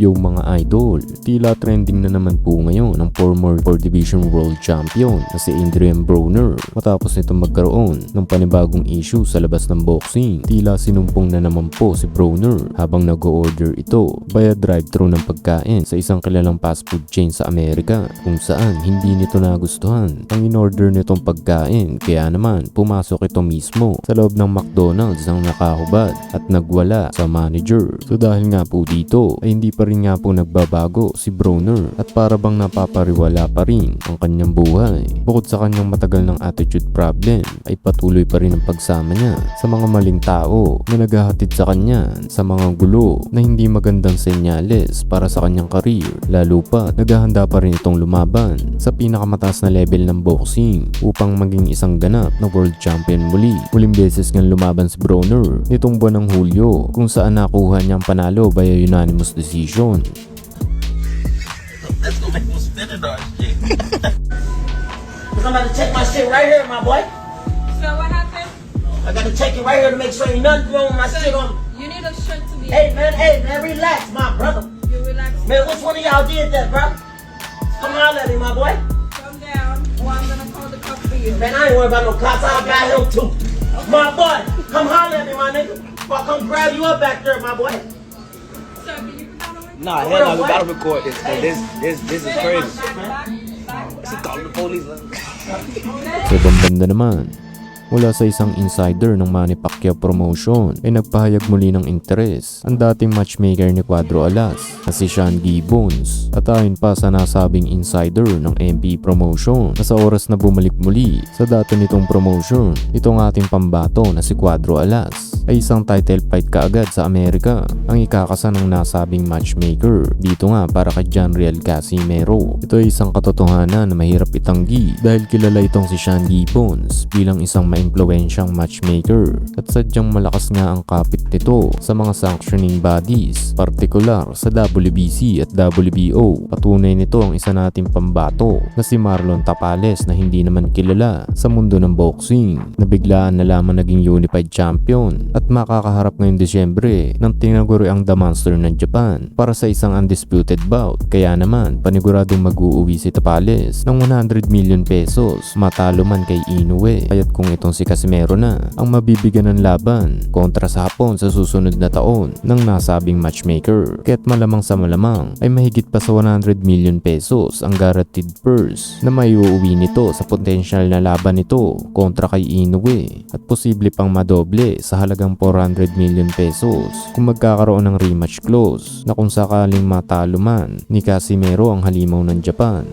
Yung mga idol, tila trending na naman po ngayon ang former 4 Division World Champion na si Adrian Broner matapos nito magkaroon ng panibagong issue sa labas ng boxing. Tila sinumpong na naman po si Broner habang nag-order ito via drive-thru ng pagkain sa isang kilalang fast food chain sa Amerika kung saan hindi nito nagustuhan ang in-order nitong pagkain kaya naman pumasok ito mismo sa loob ng McDonald's ang nakahubad at nagwala sa manager. So dahil nga po dito ay hindi pa rin nga po nagbabago si Broner at para bang napapariwala pa rin ang kanyang buhay. Bukod sa kanyang matagal ng attitude problem ay patuloy pa rin ang pagsama niya sa mga maling tao na naghahatid sa kanya sa mga gulo na hindi magandang senyales para sa kanyang career. Lalo pa naghahanda pa rin itong lumaban sa pinakamataas na level ng boxing upang maging isang ganap na world champion muli. Huling beses nga lumaban si Broner nitong buwan ng Hulyo kung saan nakuha niyang panalo via unanimous decision. That's gonna make me spin it on shit. Cause I'm about to check my shit right here, my boy. So what happened? I gotta check it right here to make sure ain't nothing wrong with my shit on. You need a shirt to be. Hey man, hey man, relax, my brother. You relax. Man, which one of y'all did that, bro? Come on, at me, my boy. Calm down. Or I'm gonna call the cops for you. Man, I ain't worried about no cops. I got him too. My boy, come holler at me, my nigga. Or I'll come grab you up back there, my boy. Sir, can you put that away? Nah, hell no, we gotta record this. 'cause This, this, this is crazy. Calling the police. Sa ibang banda naman, mula sa isang insider ng Manny Pacquiao promotion ay nagpahayag muli ng interes ang dating matchmaker ni Cuadro Alas na si Sean Gibbons at ayon pa sa nasabing insider ng MP promotion na sa oras na bumalik muli sa dati nitong promotion itong ating pambato na si Cuadro Alas ay isang title fight kaagad sa Amerika. Ang ikakasa ng nasabing matchmaker dito nga para kay John Real Casimero. Ito ay isang katotohanan na mahirap itanggi dahil kilala itong si Sean Gibbons bilang isang maimpluwensyang matchmaker. At sadyang malakas nga ang kapit nito sa mga sanctioning bodies, partikular sa WBC at WBO. Patunay nito ang isa nating pambato na si Marlon Tapales na hindi naman kilala sa mundo ng boxing na biglaan na lamang naging unified champion at makakaharap ngayong Desyembre ng tinaguri ang The Monster ng Japan para sa isang undisputed bout. Kaya naman paniguradong mag-uuwi si Tapales ng 100 million pesos matalo man kay Inoue. Kaya't kung itong si Casimero na ang mabibigyan ng laban kontra sa Hapon sa susunod na taon ng nasabing matchmaker. Kaya't malamang sa malamang ay mahigit pa sa 100 million pesos ang guaranteed purse na may uuwi nito sa potensyal na laban nito kontra kay Inoue at posible pang madoble sa halagang 400 million pesos kung magkakaroon ng rematch clause na kung sakaling matalo man ni Casimero ang halimaw ng Japan.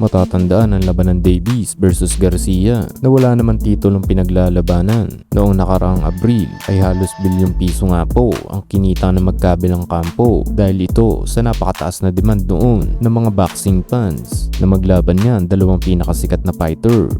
Matatandaan ang laban ng Davies versus Garcia na wala naman titulong pinaglalabanan. Noong nakaraang Abril ay halos bilyong piso nga po ang kinita ng magkabilang kampo dahil ito sa napakataas na demand noon ng mga boxing fans na maglaban niyan dalawang pinakasikat na fighter